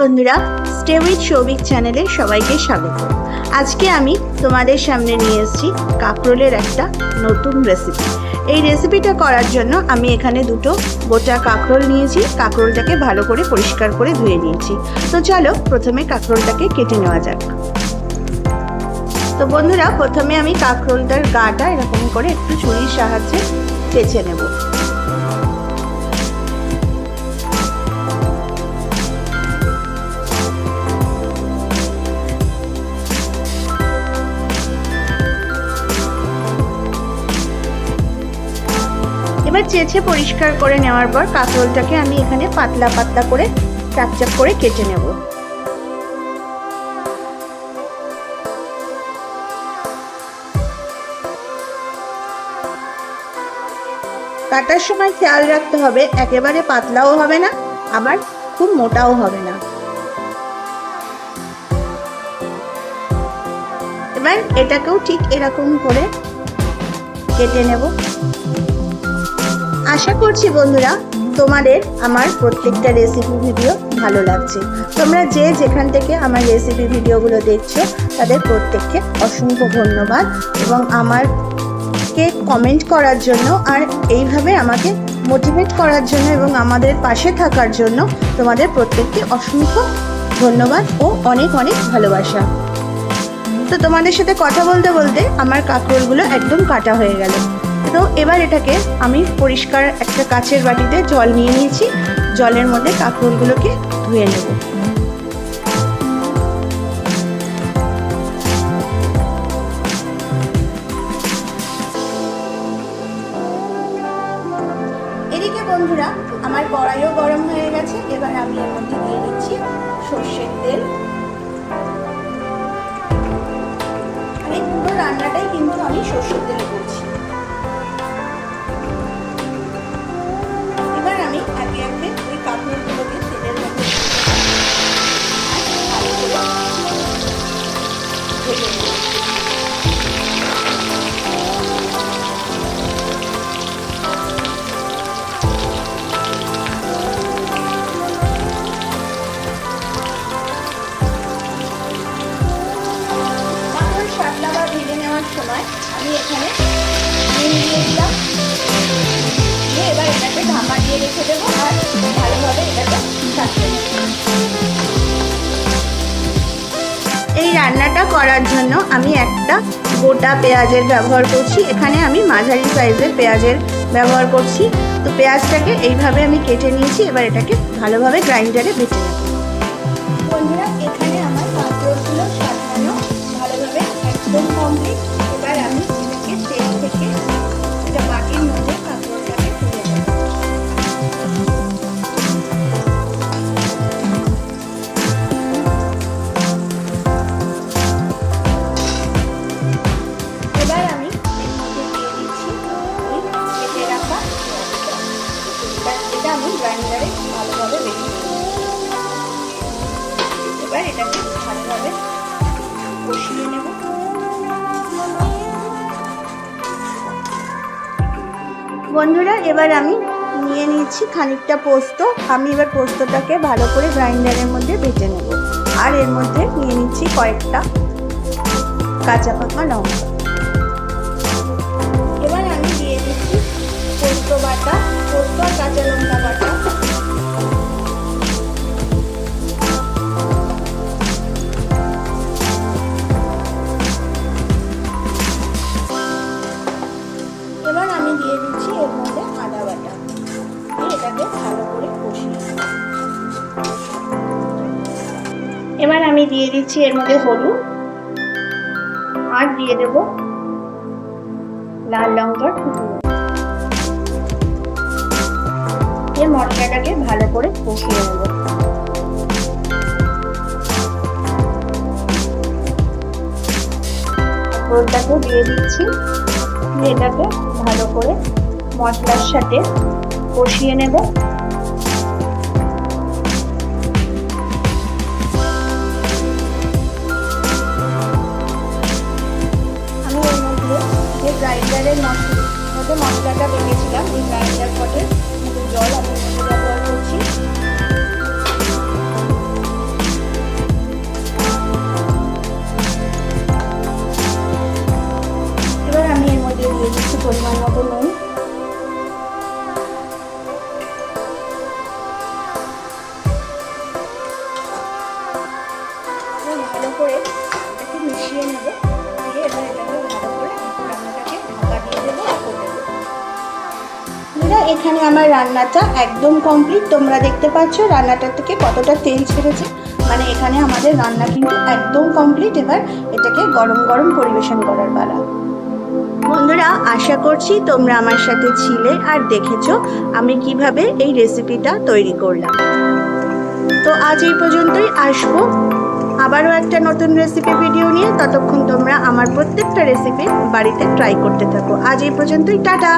বন্ধুরা stay with Souvik চ্যানেলে সবাইকে স্বাগত। আজকে আমি তোমাদের সামনে নিয়ে এসেছি কাঁকরোলের একটা নতুন রেসিপি এই রেসিপিটা করার জন্য আমি এখানে দুটো গোটা কাঁকরোল নিয়েছি, কাঁকরোলটাকে ভালো করে পরিষ্কার করে ধুয়ে নিয়েছি। তো চলো প্রথমে কাঁকরোলটাকে কেটে নেওয়া যাক। তো বন্ধুরা, প্রথমে আমি কাঁকরোলটার গাটা এরকম করে একটু ছুরির সাহায্যে চেঁচে নেব। এবার চেঁচে পরিষ্কার করে নেওয়ার পর কাঁকরোলটাকে আমি এখানে পাতলা পাতলা করে চাকচাক করে কেটে নেব। কাটার সময় খেয়াল রাখতে হবে, একেবারে পাতলাও হবে না, আবার খুব মোটাও হবে না। এবার এটাকেও ঠিক এরকম করে কেটে নেব। আশা করছি বন্ধুরা, তোমাদের আমার প্রত্যেকটা রেসিপি ভিডিও ভালো লাগছে। তোমরা যে যেখান থেকে আমার রেসিপি ভিডিওগুলো দেখছ, তাদের প্রত্যেককে অসংখ্য ধন্যবাদ এবং আমারকে কমেন্ট করার জন্য আর এইভাবে আমাকে মোটিভেট করার জন্য এবং আমাদের পাশে থাকার জন্য তোমাদের প্রত্যেককে অসংখ্য ধন্যবাদ ও অনেক অনেক ভালোবাসা। তো তোমাদের সাথে কথা বলতে বলতে আমার কাঁকরোলগুলো একদম কাটা হয়ে গেল। তো এবার এটাকে আমি পরিষ্কার একটা কাচের বাটিতে জল নিয়ে নিয়েছি। জলের মধ্যে কাঁকরোলগুলোকে ধুয়ে নেব। এদিকে বন্ধুরা, আমার কড়াইও গরম হয়ে গেছে। এবার আমি এর মধ্যে দিয়ে দিচ্ছি সর্ষের তেল। মানে পুরো রান্নাটাই কিন্তু আমি সর্ষের তেলে করছি। ভেজে সময় আমি এখানে নুন দিয়ে দিলাম দিয়ে এবার এটাকে ঢাকা দিয়ে রেখে দেবো আর ভালোভাবে এটাকে চাটতে এই রান্নাটা করার জন্য আমি একটা গোটা পেঁয়াজের ব্যবহার করছি। এখানে আমি মাঝারি সাইজের পেঁয়াজের ব্যবহার করছি। তো পেঁয়াজটাকে এইভাবে আমি কেটে নিয়েছি। এবার এটাকে ভালোভাবে গ্রাইন্ডারে বেটে নেব। বন্ধুরা এখানে আমার কমপ্লিট এবার আমি এটাকে তেল থেকে বন্ধুরা, এবার আমি নিয়ে নিয়েছি খানিকটা পোস্ত। আমি এবার পোস্তটাকে ভালো করে গ্রাইন্ডারের মধ্যে বেটে নেব। আর এর মধ্যে নিয়ে নিচ্ছি কয়েকটা কাঁচা পাকা লঙ্কা। এবার আমি দিয়ে দিচ্ছি পোস্ত বাটা, পোস্ত আর কাঁচা লঙ্কা বাটা। দিয়ে দিচ্ছি, এর মধ্যে হলুদ আর দিয়ে দেব লাল লঙ্কার দিয়ে মশলাটাকে ভালো করে কষিয়ে নেব। পোলটাকে দিয়ে দিচ্ছি। এটাকে ভালো করে মশলার সাথে কষিয়ে নেব। গ্রাইন্ডারের মশলা মধ্যে মশলাটা বেটেছিলাম এই গ্রাইন্ডার পটে। জল আমি ব্যবহার করছি। এখানে আমার রান্নাটা একদম কমপ্লিট তোমরা দেখতে পাচ্ছ রান্নাটার থেকে কতটা তেল ছেড়েছে। মানে এখানে আমাদের রান্না কিন্তু একদম কমপ্লিট এবার এটাকে গরম গরম পরিবেশন করার পালা। বন্ধুরা, আশা করছি তোমরা আমার সাথে ছিলে আর দেখেছ আমি কীভাবে এই রেসিপিটা তৈরি করলাম। তো আজ এই পর্যন্তই আসব। আবারও একটা নতুন রেসিপি ভিডিও নিয়ে। ততক্ষণ তোমরা আমার প্রত্যেকটা রেসিপি বাড়িতে ট্রাই করতে থাকো। আজ এই পর্যন্তই, টাটা!